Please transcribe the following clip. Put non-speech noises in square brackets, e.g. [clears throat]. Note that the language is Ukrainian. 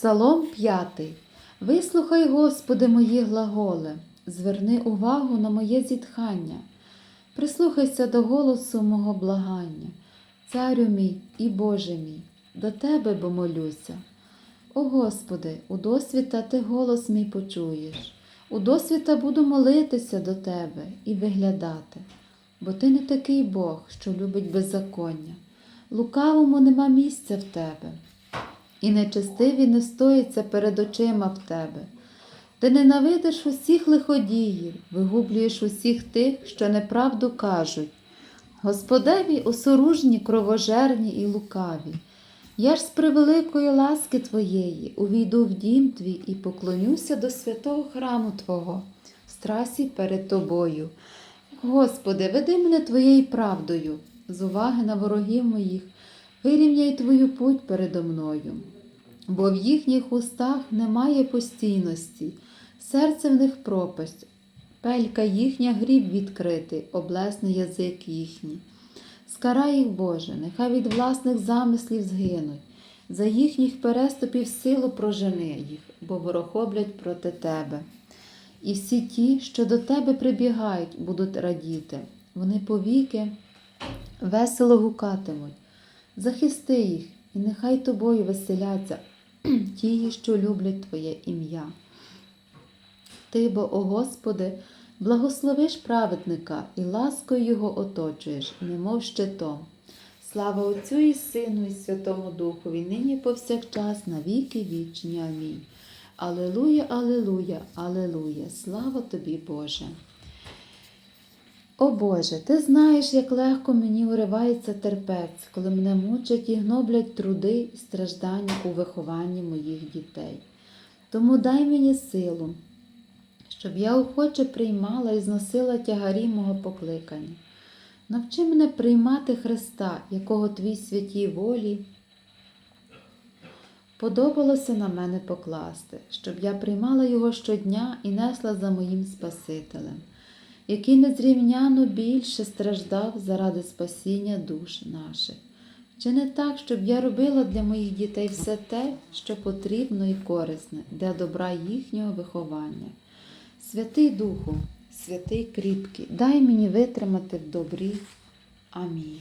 Псалом 5. Вислухай, Господи, мої глаголи, зверни увагу на моє зітхання, прислухайся до голосу мого благання, Царю мій і Боже мій, до Тебе бо молюся. О Господи, у досвіта Ти голос мій почуєш, у досвіта буду молитися до Тебе і виглядати, бо Ти не такий Бог, що любить беззаконня, лукавому нема місця в Тебе і нечестиві не стоїться перед очима в тебе. Ти ненавидиш усіх лиходіїв, вигублюєш усіх тих, що неправду кажуть. Господеві осоружні, кровожерні і лукаві. Я ж з превеликої ласки Твоєї увійду в дім твій і поклонюся до святого храму Твого, в страсі перед Тобою. Господи, веди мене Твоєю правдою, з уваги на ворогів моїх, вирівняй Твою путь передо мною, бо в їхніх устах немає постійності, серце в них пропасть, пелька їхня гріб відкритий, облесний язик їхній. Скарай їх, Боже, нехай від власних замислів згинуть, за їхніх переступів силу прожени їх, бо ворохоблять проти Тебе. І всі ті, що до Тебе прибігають, будуть радіти, вони повіки весело гукатимуть. Захисти їх, і нехай тобою веселяться [clears throat] ті, що люблять Твоє ім'я. Ти, бо, о Господи, благословиш праведника і ласкою його оточуєш, немов щитом. Слава Отцю і Сину, і Святому Духові, нині повсякчас, на віки вічні. Амінь. Алелуя, Алелуя, Алелуя, слава тобі, Боже. О Боже, ти знаєш, як легко мені уривається терпець, коли мене мучать і гноблять труди і страждання у вихованні моїх дітей. Тому дай мені силу, щоб я охоче приймала і зносила тягарі мого покликання. Навчи мене приймати Христа, якого твій святій волі подобалося на мене покласти, щоб я приймала його щодня і несла за моїм Спасителем, який незрівняно більше страждав заради спасіння душ наших. Чи не так, щоб я робила для моїх дітей все те, що потрібно і корисне для добра їхнього виховання? Святий Духу, святий кріпкий, дай мені витримати в добрі. Амінь.